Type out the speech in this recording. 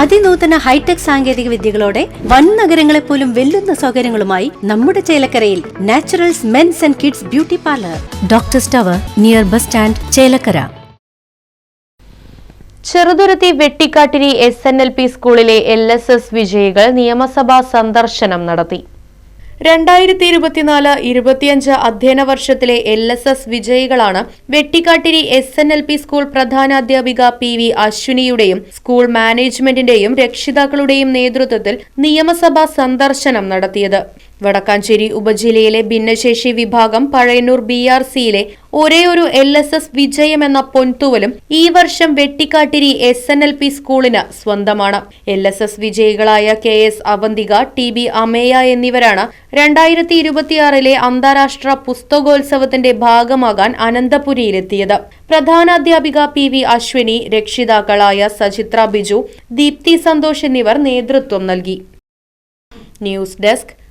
അതിനൂതന hi tech സാങ്കേതിക വിദ്യകളോടെ വൻ നഗരങ്ങളെ പോലും വെല്ലുന്ന സൗകര്യങ്ങളുമായി നമ്മുടെ ചേലക്കരയിൽ Naturals men's and kids beauty parlour. Doctor tower near bus stand Chelakkara. Cheruthuruthy Vettikkattiri S N L P സ്കൂളിലെ എൽ എസ് എസ് വിജയികൾ നിയമസഭാ സന്ദർശനം നടത്തി. രണ്ടായിരത്തി ഇരുപത്തിനാല് ഇരുപത്തിയഞ്ച് അധ്യയന വർഷത്തിലെ L S S വിജയികളാണ് Vettikkattiri S N L P school പ്രധാനാധ്യാപിക P V അശ്വിനിയുടെയും സ്കൂൾ മാനേജ്മെന്റിന്റെയും രക്ഷിതാക്കളുടെയും നേതൃത്വത്തിൽ നിയമസഭാ സന്ദർശനം നടത്തിയത്. വടക്കാഞ്ചേരി ഉപജില്ലയിലെ ഭിന്നശേഷി വിഭാഗം പഴയന്നൂർ ബി ആർ സിയിലെ ഒരേയൊരു എൽ എസ് എസ് വിജയം എന്ന പൊൻതൂവലും ഈ വർഷം Vettikattiri S N L P സ്കൂളിന് സ്വന്തമാണ്. L S S വിജയികളായ K S Avanthika T B Ameya എന്നിവരാണ് രണ്ടായിരത്തി ഇരുപത്തിയാറിലെ അന്താരാഷ്ട്ര പുസ്തകോത്സവത്തിന്റെ ഭാഗമാകാൻ അനന്തപുരിയിലെത്തിയത്. പ്രധാനാധ്യാപിക പി വി അശ്വിനി രക്ഷിതാക്കളായ സചിത്ര ബിജു ദീപ്തി സന്തോഷ് എന്നിവർ നേതൃത്വം നൽകി. News desk